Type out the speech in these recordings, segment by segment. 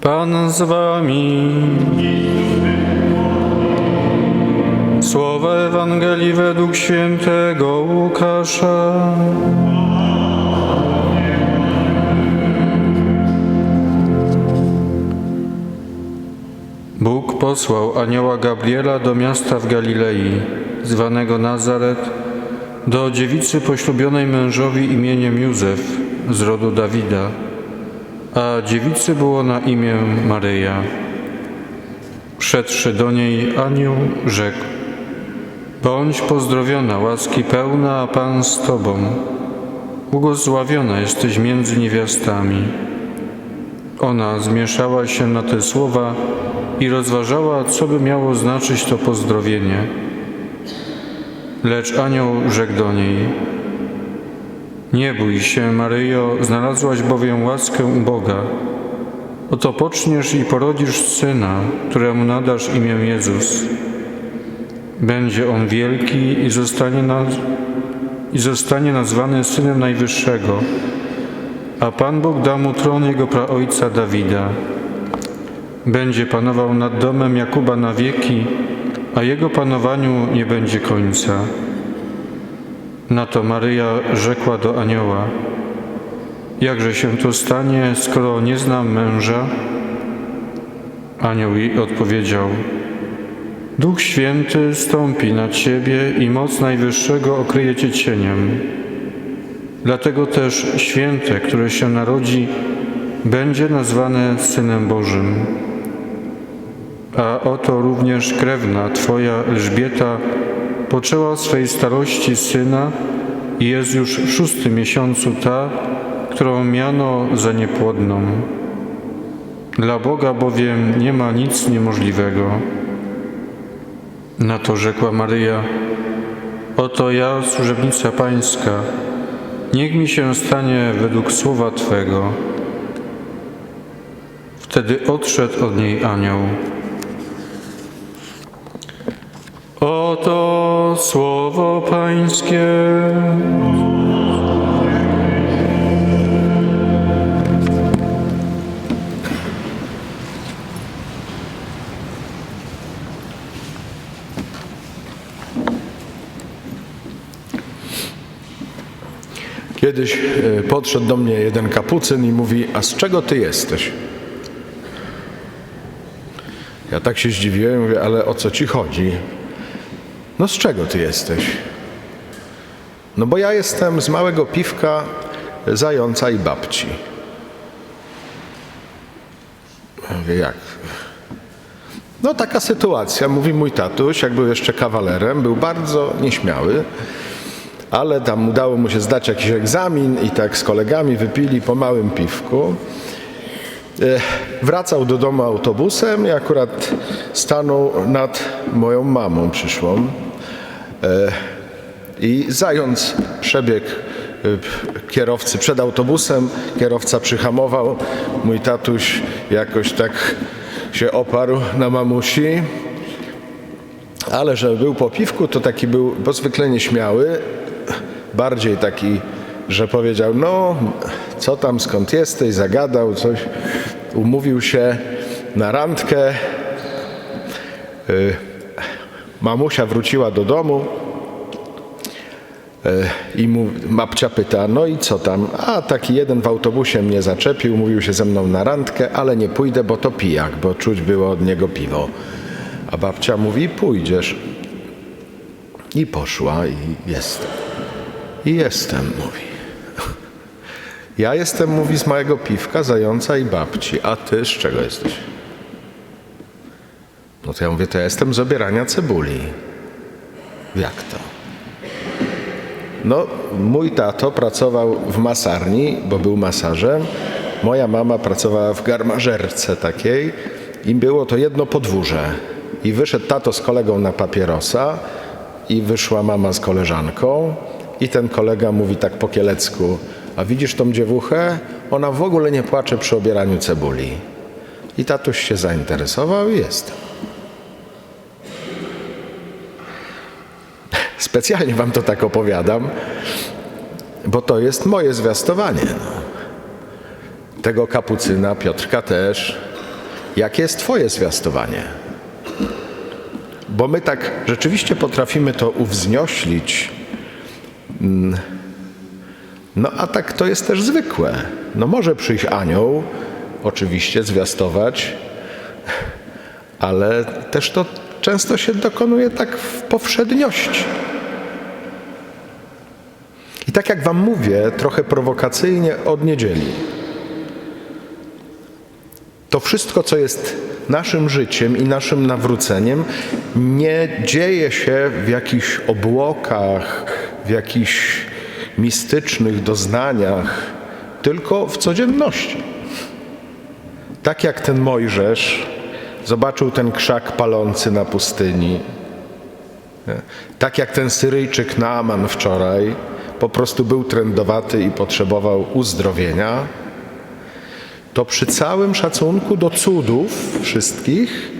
Pan z wami. Słowa Ewangelii według świętego Łukasza. Bóg posłał anioła Gabriela do miasta w Galilei, zwanego Nazaret, do dziewicy poślubionej mężowi imieniem Józef z rodu Dawida, a dziewicy było na imię Maryja. Wszedłszy do niej anioł rzekł, Bądź pozdrowiona, łaski pełna, a Pan z Tobą. Błogosławiona jesteś między niewiastami. Ona zmieszała się na te słowa i rozważała, co by miało znaczyć to pozdrowienie. Lecz anioł rzekł do niej, Nie bój się, Maryjo, znalazłaś bowiem łaskę u Boga. Oto poczniesz i porodzisz syna, któremu nadasz imię Jezus. Będzie on wielki i zostanie, naz i zostanie nazwany Synem Najwyższego, a Pan Bóg da mu tron jego praojca Dawida. Będzie panował nad domem Jakuba na wieki, a jego panowaniu nie będzie końca. Na to Maryja rzekła do anioła, jakże się to stanie, skoro nie znam męża? Anioł jej odpowiedział, Duch Święty stąpi na Ciebie i moc Najwyższego okryje Cię cieniem. Dlatego też święte, które się narodzi, będzie nazwane Synem Bożym. A oto również krewna Twoja Elżbieta poczęła swej starości syna i jest już w szóstym miesiącu ta, którą miano za niepłodną. Dla Boga bowiem nie ma nic niemożliwego. Na to rzekła Maryja, oto ja, służebnica Pańska, niech mi się stanie według słowa Twego. Wtedy odszedł od niej anioł. Oto słowo Pańskie. Kiedyś e, podszedł do mnie jeden kapucyn i mówi, a z czego ty jesteś? Ja tak się zdziwiłem, mówię, ale o co ci chodzi? No z czego ty jesteś? No bo ja jestem z małego piwka zająca i babci. Ja mówię, jak? No taka sytuacja, mówi mój tatuś, jak był jeszcze kawalerem, był bardzo nieśmiały, ale tam udało mu się zdać jakiś egzamin i tak z kolegami wypili po małym piwku. E, Wracał do domu autobusem i akurat stanął nad moją mamą przyszłą. E, I zając przebieg e, kierowcy przed autobusem, kierowca przyhamował. Mój tatuś jakoś tak się oparł na mamusi. Ale że był po piwku, to taki był zwykle nieśmiały, bardziej taki, że powiedział, no co tam, skąd jesteś, zagadał coś, umówił się na randkę. Y, Mamusia wróciła do domu y, i mu babcia pyta, no i co tam? A taki jeden w autobusie mnie zaczepił, mówił się ze mną na randkę, ale nie pójdę, bo to pijak, bo czuć było od niego piwo. A babcia mówi, pójdziesz. I poszła i jestem. I jestem, mówi. Ja jestem, mówi, z małego piwka, zająca i babci. A ty z czego jesteś? No to ja mówię, to ja jestem z obierania cebuli. Jak to? No, mój tato pracował w masarni, bo był masarzem. Moja mama pracowała w garmażerce takiej i było to jedno podwórze. I wyszedł tato z kolegą na papierosa i wyszła mama z koleżanką i ten kolega mówi tak po kielecku, a widzisz tą dziewuchę? Ona w ogóle nie płacze przy obieraniu cebuli. I tatuś się zainteresował i jest. Specjalnie wam to tak opowiadam, bo to jest moje zwiastowanie. Tego kapucyna, Piotrka też, jakie jest Twoje zwiastowanie? Bo my tak rzeczywiście potrafimy to uwznioślić. Mm. No a tak to jest też zwykłe. No może przyjść anioł, oczywiście zwiastować, ale też to często się dokonuje tak w powszedniości. Jak Wam mówię, trochę prowokacyjnie od niedzieli. To wszystko, co jest naszym życiem i naszym nawróceniem, nie dzieje się w jakichś obłokach, w jakichś mistycznych doznaniach, tylko w codzienności. Tak jak ten Mojżesz zobaczył ten krzak palący na pustyni, tak jak ten Syryjczyk Naaman wczoraj po prostu był trędowaty i potrzebował uzdrowienia, to przy całym szacunku do cudów wszystkich,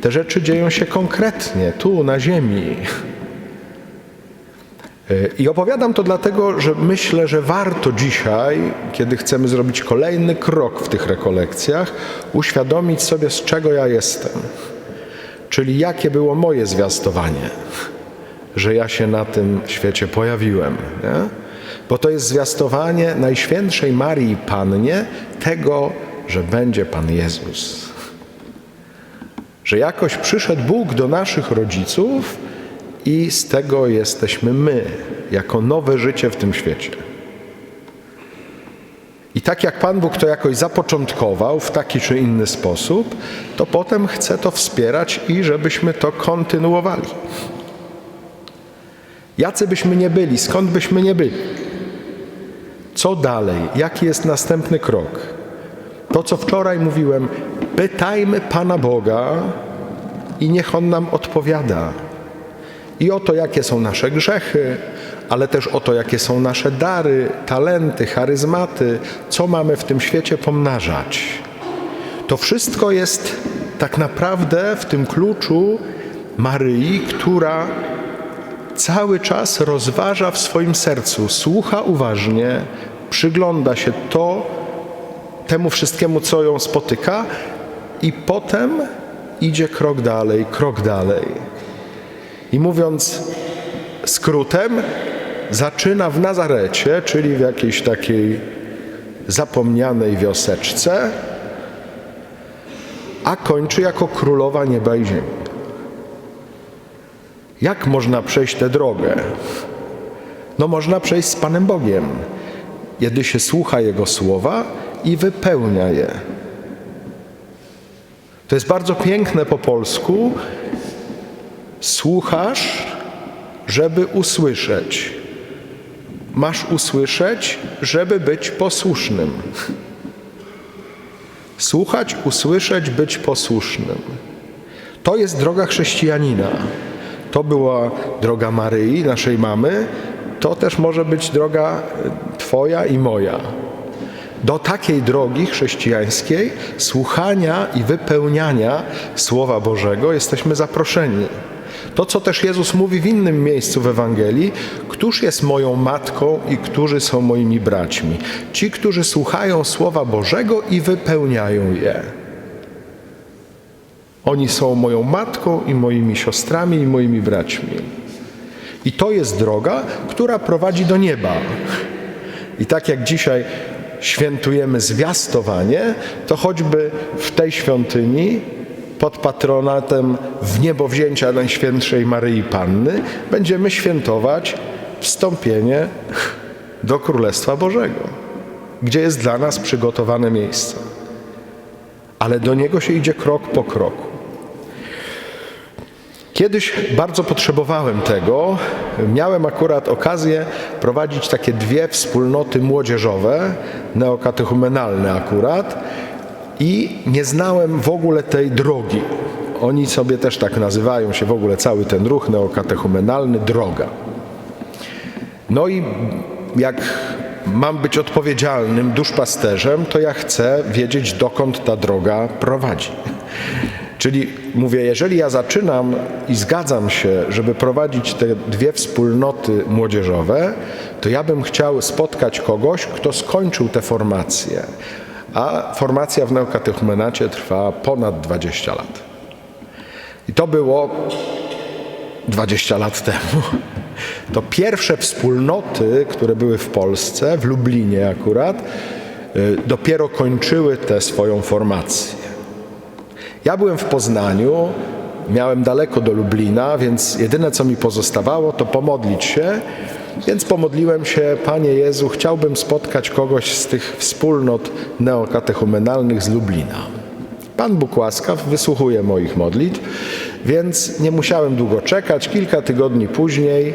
te rzeczy dzieją się konkretnie, tu na ziemi. I opowiadam to dlatego, że myślę, że warto dzisiaj, kiedy chcemy zrobić kolejny krok w tych rekolekcjach, uświadomić sobie, z czego ja jestem. Czyli jakie było moje zwiastowanie, że ja się na tym świecie pojawiłem. Nie? Bo to jest zwiastowanie Najświętszej Marii Pannie tego, że będzie Pan Jezus. Że jakoś przyszedł Bóg do naszych rodziców i z tego jesteśmy my, jako nowe życie w tym świecie. I tak jak Pan Bóg to jakoś zapoczątkował w taki czy inny sposób, to potem chce to wspierać i żebyśmy to kontynuowali. Jacy byśmy nie byli, skąd byśmy nie byli? Co dalej? Jaki jest następny krok? To, co wczoraj mówiłem, pytajmy Pana Boga i niech On nam odpowiada. I o to, jakie są nasze grzechy, ale też o to, jakie są nasze dary, talenty, charyzmaty, co mamy w tym świecie pomnażać. To wszystko jest tak naprawdę w tym kluczu Maryi, która cały czas rozważa w swoim sercu, słucha uważnie, przygląda się to, temu wszystkiemu, co ją spotyka, i potem idzie krok dalej, krok dalej. I mówiąc skrótem, zaczyna w Nazarecie, czyli w jakiejś takiej zapomnianej wioseczce, a kończy jako królowa nieba i ziemi. Jak można przejść tę drogę? No można przejść z Panem Bogiem, kiedy się słucha Jego słowa i wypełnia je. To jest bardzo piękne po polsku. Słuchasz, żeby usłyszeć. Masz usłyszeć, żeby być posłusznym. Słuchać, usłyszeć, być posłusznym. To jest droga chrześcijanina. To była droga Maryi, naszej mamy. To też może być droga Twoja i moja. Do takiej drogi chrześcijańskiej, słuchania i wypełniania Słowa Bożego jesteśmy zaproszeni. To, co też Jezus mówi w innym miejscu w Ewangelii, któż jest moją matką i którzy są moimi braćmi? Ci, którzy słuchają Słowa Bożego i wypełniają je. Oni są moją matką i moimi siostrami i moimi braćmi. I to jest droga, która prowadzi do nieba. I tak jak dzisiaj świętujemy zwiastowanie, to choćby w tej świątyni pod patronatem w Najświętszej Maryi Panny będziemy świętować wstąpienie do Królestwa Bożego, gdzie jest dla nas przygotowane miejsce. Ale do niego się idzie krok po kroku. Kiedyś bardzo potrzebowałem tego. Miałem akurat okazję prowadzić takie dwie wspólnoty młodzieżowe, neokatechumenalne akurat, i nie znałem w ogóle tej drogi. Oni sobie też tak nazywają się w ogóle cały ten ruch neokatechumenalny droga. No i jak mam być odpowiedzialnym duszpasterzem, to ja chcę wiedzieć, dokąd ta droga prowadzi. Czyli mówię, jeżeli ja zaczynam i zgadzam się, żeby prowadzić te dwie wspólnoty młodzieżowe, to ja bym chciał spotkać kogoś, kto skończył tę formację. a formacja w neokatechumenacie trwa ponad 20 lat. I to było 20 lat temu. To pierwsze wspólnoty, które były w Polsce, w Lublinie akurat, y, dopiero kończyły tę swoją formację. Ja byłem w Poznaniu, miałem daleko do Lublina, więc jedyne co mi pozostawało to pomodlić się. Więc pomodliłem się, Panie Jezu, chciałbym spotkać kogoś z tych wspólnot neokatechumenalnych z Lublina. Pan Bóg łaskaw wysłuchuje moich modlitw, więc nie musiałem długo czekać. Kilka tygodni później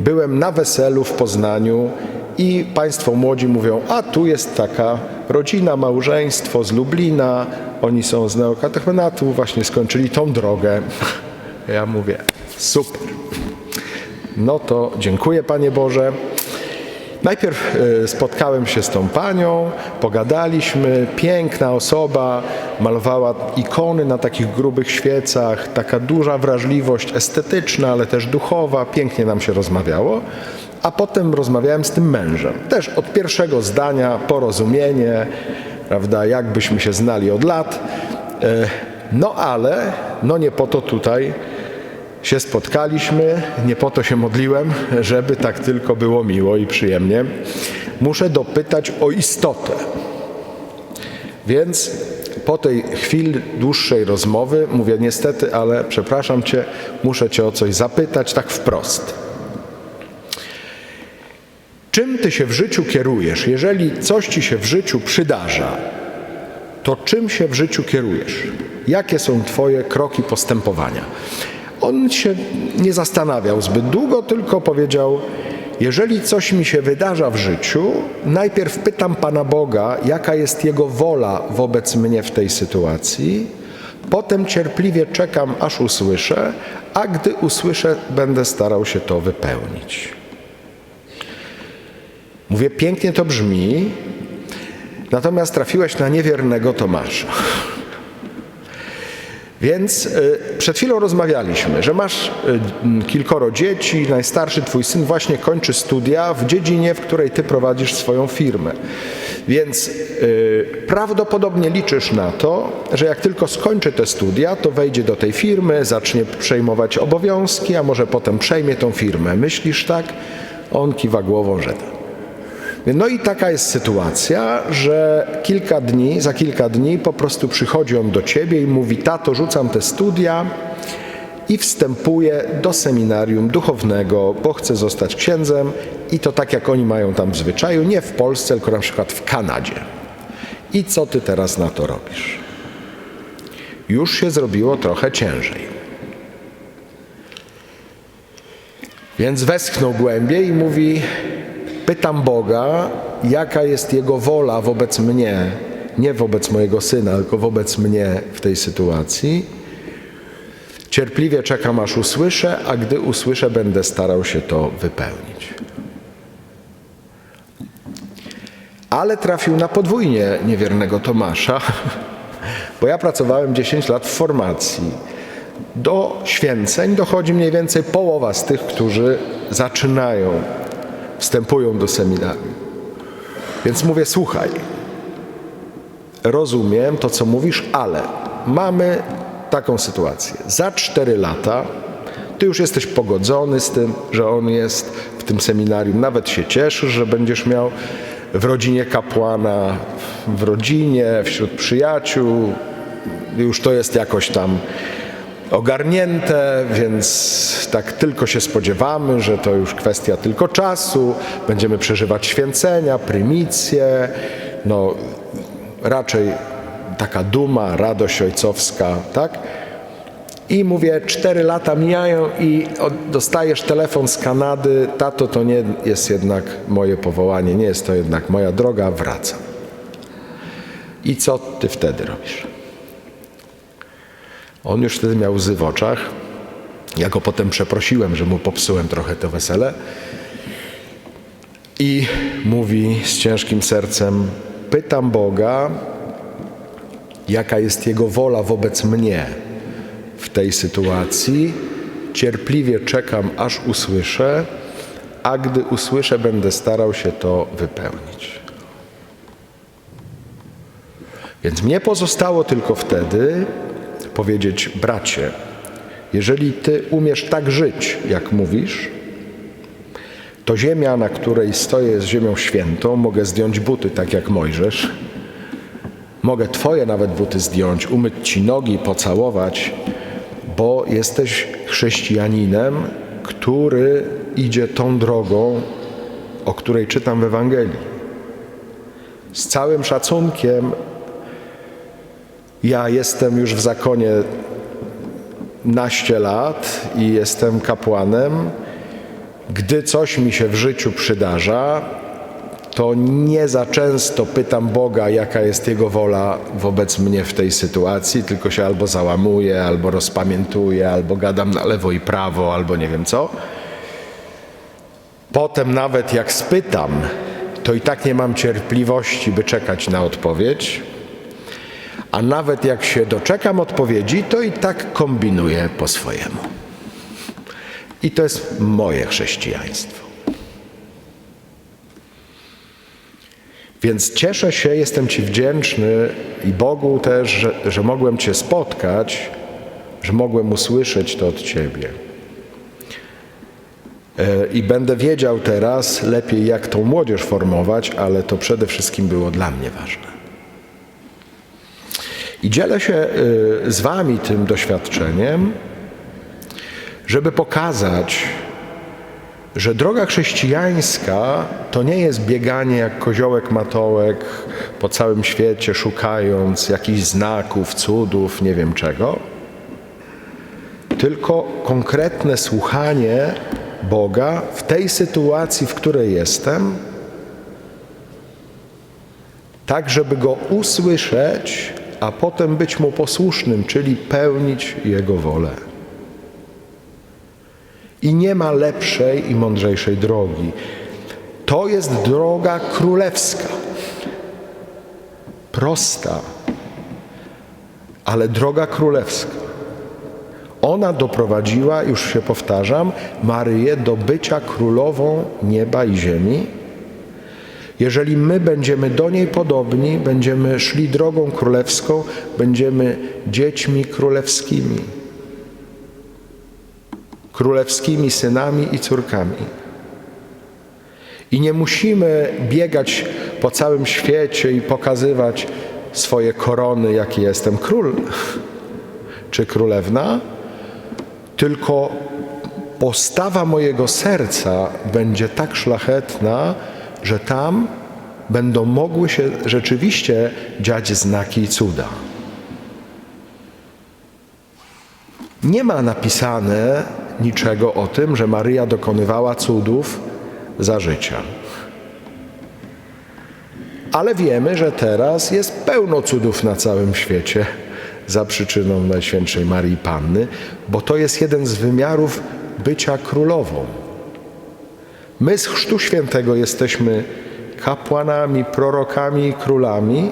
byłem na weselu w Poznaniu i Państwo młodzi mówią, a tu jest taka rodzina, małżeństwo z Lublina, oni są z neokatechumenatu, właśnie skończyli tą drogę. Ja mówię, super. No to dziękuję Panie Boże. Najpierw e, spotkałem się z tą panią, pogadaliśmy, piękna osoba, malowała ikony na takich grubych świecach, taka duża wrażliwość estetyczna, ale też duchowa, pięknie nam się rozmawiało. A potem rozmawiałem z tym mężem. Też od pierwszego zdania porozumienie, prawda, jakbyśmy się znali od lat. E, No ale, no nie po to tutaj się spotkaliśmy, nie po to się modliłem, żeby tak tylko było miło i przyjemnie. Muszę dopytać o istotę. Więc po tej chwili dłuższej rozmowy mówię niestety, ale przepraszam cię, muszę cię o coś zapytać tak wprost. Czym ty się w życiu kierujesz? Jeżeli coś ci się w życiu przydarza, to czym się w życiu kierujesz? Jakie są Twoje kroki postępowania? On się nie zastanawiał zbyt długo, tylko powiedział: Jeżeli coś mi się wydarza w życiu, najpierw pytam Pana Boga, jaka jest Jego wola wobec mnie w tej sytuacji, potem cierpliwie czekam, aż usłyszę, a gdy usłyszę, będę starał się to wypełnić. Mówię, pięknie to brzmi, natomiast trafiłeś na niewiernego Tomasza. Więc y, przed chwilą rozmawialiśmy, że masz y, kilkoro dzieci, najstarszy twój syn właśnie kończy studia w dziedzinie, w której ty prowadzisz swoją firmę. Więc y, prawdopodobnie liczysz na to, że jak tylko skończy te studia, to wejdzie do tej firmy, zacznie przejmować obowiązki, a może potem przejmie tą firmę. Myślisz tak? On kiwa głową, że tak. No i taka jest sytuacja, że kilka dni, za kilka dni po prostu przychodzi on do ciebie i mówi: Tato, rzucam te studia i wstępuję do seminarium duchownego, bo chcę zostać księdzem i to tak jak oni mają tam w zwyczaju, nie w Polsce, tylko na przykład w Kanadzie. I co ty teraz na to robisz? Już się zrobiło trochę ciężej. Więc westchnął głębiej i mówi: Pytam Boga, jaka jest Jego wola wobec mnie, nie wobec mojego syna, tylko wobec mnie w tej sytuacji. Cierpliwie czekam, aż usłyszę, a gdy usłyszę, będę starał się to wypełnić. Ale trafił na podwójnie niewiernego Tomasza, bo ja pracowałem 10 lat w formacji. Do święceń dochodzi mniej więcej połowa z tych, którzy zaczynają wstępują do seminarium. Więc mówię, słuchaj, rozumiem to, co mówisz, ale mamy taką sytuację. Za cztery lata ty już jesteś pogodzony z tym, że on jest w tym seminarium. Nawet się cieszysz, że będziesz miał w rodzinie kapłana, w rodzinie, wśród przyjaciół. Już to jest jakoś tam ogarnięte, więc tak tylko się spodziewamy, że to już kwestia tylko czasu. Będziemy przeżywać święcenia, prymicje, no raczej taka duma, radość ojcowska, tak? I mówię, cztery lata mijają i dostajesz telefon z Kanady, tato, to nie jest jednak moje powołanie, nie jest to jednak moja droga, wracam. I co ty wtedy robisz? On już wtedy miał łzy w oczach. Ja go potem przeprosiłem, że mu popsułem trochę to wesele. I mówi z ciężkim sercem: Pytam Boga, jaka jest Jego wola wobec mnie w tej sytuacji. Cierpliwie czekam, aż usłyszę, a gdy usłyszę, będę starał się to wypełnić. Więc mnie pozostało tylko wtedy powiedzieć, bracie, jeżeli ty umiesz tak żyć, jak mówisz, to ziemia, na której stoję, jest ziemią świętą. Mogę zdjąć buty, tak jak Mojżesz. Mogę twoje nawet buty zdjąć, umyć ci nogi, pocałować, bo jesteś chrześcijaninem, który idzie tą drogą, o której czytam w Ewangelii. Z całym szacunkiem, ja jestem już w zakonie naście lat i jestem kapłanem. Gdy coś mi się w życiu przydarza, to nie za często pytam Boga, jaka jest Jego wola wobec mnie w tej sytuacji, tylko się albo załamuję, albo rozpamiętuję, albo gadam na lewo i prawo, albo nie wiem co. Potem nawet jak spytam, to i tak nie mam cierpliwości, by czekać na odpowiedź. A nawet jak się doczekam odpowiedzi, to i tak kombinuję po swojemu. I to jest moje chrześcijaństwo. Więc cieszę się, jestem Ci wdzięczny i Bogu też, że, że mogłem Cię spotkać, że mogłem usłyszeć to od Ciebie. E, I będę wiedział teraz lepiej, jak tą młodzież formować, ale to przede wszystkim było dla mnie ważne. I dzielę się y, z Wami tym doświadczeniem, żeby pokazać, że droga chrześcijańska to nie jest bieganie jak koziołek matołek po całym świecie, szukając jakichś znaków, cudów, nie wiem czego, tylko konkretne słuchanie Boga w tej sytuacji, w której jestem, tak żeby Go usłyszeć, a potem być Mu posłusznym, czyli pełnić Jego wolę. I nie ma lepszej i mądrzejszej drogi. To jest droga królewska. Prosta, ale droga królewska. Ona doprowadziła, już się powtarzam, Maryję do bycia królową nieba i ziemi. Jeżeli my będziemy do niej podobni, będziemy szli drogą królewską, będziemy dziećmi królewskimi królewskimi synami i córkami. I nie musimy biegać po całym świecie i pokazywać swoje korony, jaki jestem król czy królewna, tylko postawa mojego serca będzie tak szlachetna, że tam będą mogły się rzeczywiście dziać znaki i cuda. Nie ma napisane niczego o tym, że Maryja dokonywała cudów za życia. Ale wiemy, że teraz jest pełno cudów na całym świecie za przyczyną Najświętszej Marii Panny, bo to jest jeden z wymiarów bycia królową. My z Chrztu Świętego jesteśmy kapłanami, prorokami i królami.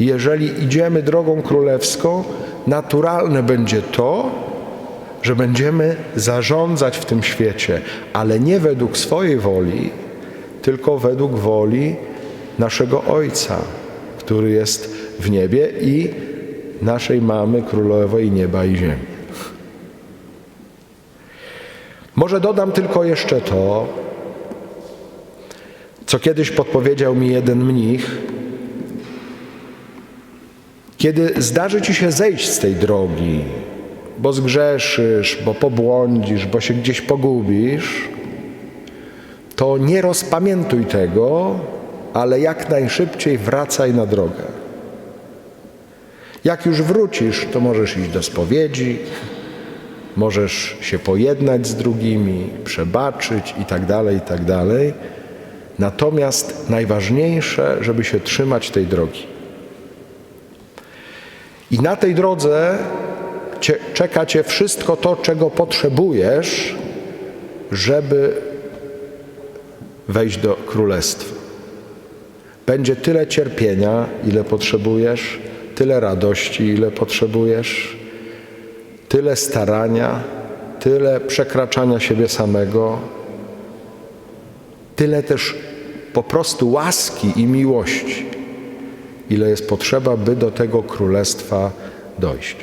Jeżeli idziemy drogą królewską, naturalne będzie to, że będziemy zarządzać w tym świecie, ale nie według swojej woli, tylko według woli naszego Ojca, który jest w niebie i naszej mamy królowej nieba i ziemi. Może dodam tylko jeszcze to, co kiedyś podpowiedział mi jeden mnich. Kiedy zdarzy ci się zejść z tej drogi, bo zgrzeszysz, bo pobłądzisz, bo się gdzieś pogubisz, to nie rozpamiętuj tego, ale jak najszybciej wracaj na drogę. Jak już wrócisz, to możesz iść do spowiedzi, możesz się pojednać z drugimi, przebaczyć i tak dalej, i tak dalej. Natomiast najważniejsze, żeby się trzymać tej drogi. I na tej drodze czeka Cię wszystko to, czego potrzebujesz, żeby wejść do królestwa. Będzie tyle cierpienia, ile potrzebujesz, tyle radości, ile potrzebujesz, tyle starania, tyle przekraczania siebie samego, tyle też po prostu łaski i miłości, ile jest potrzeba, by do tego królestwa dojść.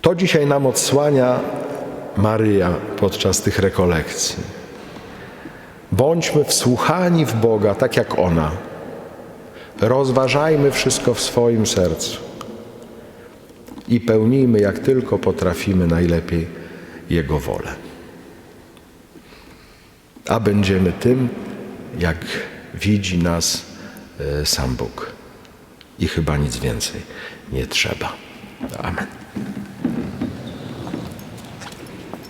To dzisiaj nam odsłania Maryja podczas tych rekolekcji. Bądźmy wsłuchani w Boga, tak jak ona. Rozważajmy wszystko w swoim sercu i pełnijmy, jak tylko potrafimy, najlepiej Jego wolę. A będziemy tym, jak widzi nas e, sam Bóg. I chyba nic więcej nie trzeba. Amen.